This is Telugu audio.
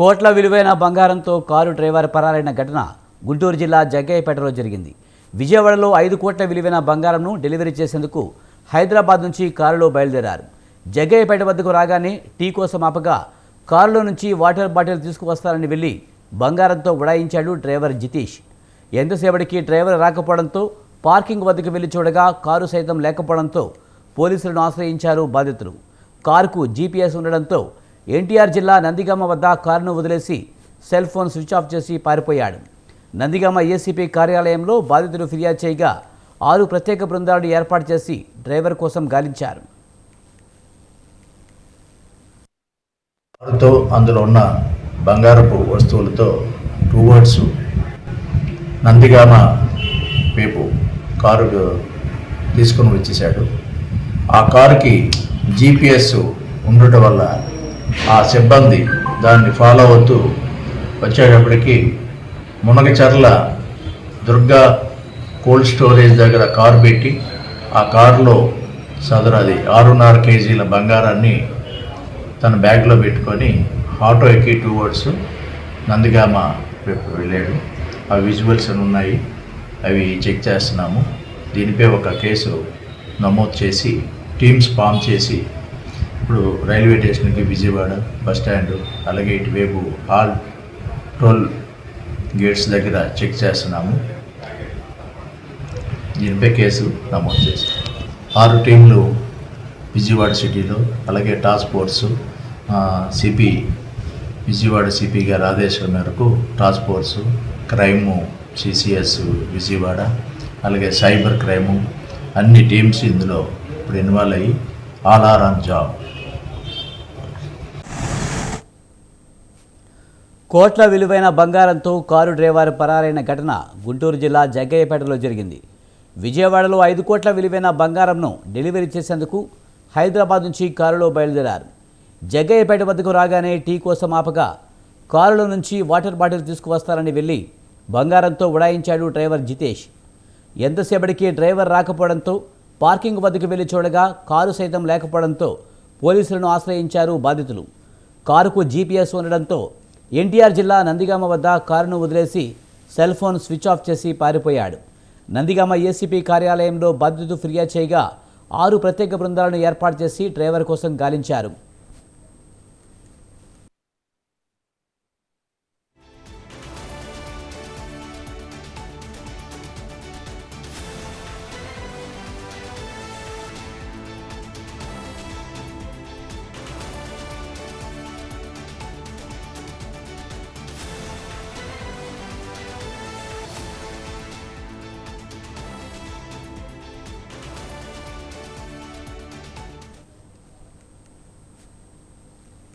కోట్ల విలువైన బంగారంతో కారు డ్రైవర్ పరారైన ఘటన గుంటూరు జిల్లా జగ్గయ్యపేటలో జరిగింది. విజయవాడలో ఐదు కోట్ల విలువైన బంగారంను డెలివరీ చేసేందుకు హైదరాబాద్ నుంచి కారులో బయలుదేరారు. జగ్గయ్యపేట వద్దకు రాగానే టీ కోసం ఆపగా కారులో నుంచి వాటర్ బాటిల్ తీసుకువస్తారని వెళ్ళి బంగారంతో ఉడాయించాడు డ్రైవర్ జితీష్. ఎంతసేపటికి డ్రైవర్ రాకపోవడంతో పార్కింగ్ వద్దకు వెళ్ళి చూడగా కారు సైతం లేకపోవడంతో పోలీసులను ఆశ్రయించారు బాధితులు. కారుకు జీపీఎస్ ఉండడంతో ఎన్టీఆర్ జిల్లా నందిగామ వద్ద కారును వదిలేసి సెల్ ఫోన్ స్విచ్ ఆఫ్ చేసి పారిపోయాడు. నందిగామ ఏసీపీ కార్యాలయంలో బాధితులు ఫిర్యాదు చేయగా ఆరు ప్రత్యేక బృందాలను ఏర్పాటు చేసి డ్రైవర్ కోసం గాలించారు. అందులో ఉన్న బంగారపు వస్తువులతో టూ వర్డ్స్ నందిగామ వైపు కారు తీసుకొని వచ్చేసాడు ఆ కారుకి జీపీఎస్ ఉండటం వల్ల ఆ సిబ్బంది దాన్ని ఫాలో అవుతూ వచ్చేటప్పటికి మునగచర్ల దుర్గా కోల్డ్ స్టోరేజ్ దగ్గర కారు పెట్టి ఆ కారులో సదరు అది ఆరున్నర కేజీల బంగారాన్ని తన బ్యాగ్లో పెట్టుకొని ఆటో ఎక్కి టూ వర్డ్స్ నందిగామ వెళ్ళాడు. ఆ విజువల్స్ అని ఉన్నాయి. అవి చెక్ చేస్తున్నాము. దీనిపై ఒక కేసు నమోదు చేసి టీమ్స్ ఫామ్ చేసి ఇప్పుడు రైల్వే స్టేషన్కి విజయవాడ బస్ స్టాండ్ అలాగే ఇటువైపు ఆల్ టోల్ గేట్స్ దగ్గర చెక్ చేస్తున్నాము. దీనిపై కేసు నమోదు చేశాం. ఆరు టీంలు విజయవాడ సిటీలో అలాగే task force CP Vijayawada CP గారి ఆదేశాల మేరకు task force crime CCS Vijayawada అలాగే సైబర్ క్రైము అన్ని టీమ్స్ ఇందులో ఇప్పుడు ఇన్వాల్వ్ అయ్యి ఆల్ ఆర్ ఆన్ జాబ్. కోట్ల విలువైన బంగారంతో కారు డ్రైవర్ పరారైన ఘటన గుంటూరు జిల్లా జగ్గయ్యపేటలో జరిగింది. విజయవాడలో ఐదు కోట్ల విలువైన బంగారంను డెలివరీ చేసేందుకు హైదరాబాద్ నుంచి కారులో బయలుదేరారు. జగ్గయ్యపేట వద్దకు రాగానే టీ కోసం ఆపగా కారులో నుంచి వాటర్ బాటిల్ తీసుకువస్తారని వెళ్ళి బంగారంతో ఉడాయించాడు డ్రైవర్ జితేష్. ఎంతసేపటికి డ్రైవర్ రాకపోవడంతో పార్కింగ్ వద్దకు వెళ్ళి చూడగా కారు సైతం లేకపోవడంతో పోలీసులను ఆశ్రయించారు బాధితులు. కారుకు జీపీఎస్ ఉండడంతో ఎన్టీఆర్ జిల్లా నందిగామ వద్ద కారును వదిలేసి సెల్ ఫోన్ స్విచ్ ఆఫ్ చేసి పారిపోయాడు. నందిగామ ఏసీపీ కార్యాలయంలో బాధితుడు ఫిర్యాదు చేయగా ఆరు ప్రత్యేక బృందాలను ఏర్పాటు చేసి డ్రైవర్ కోసం గాలించారు.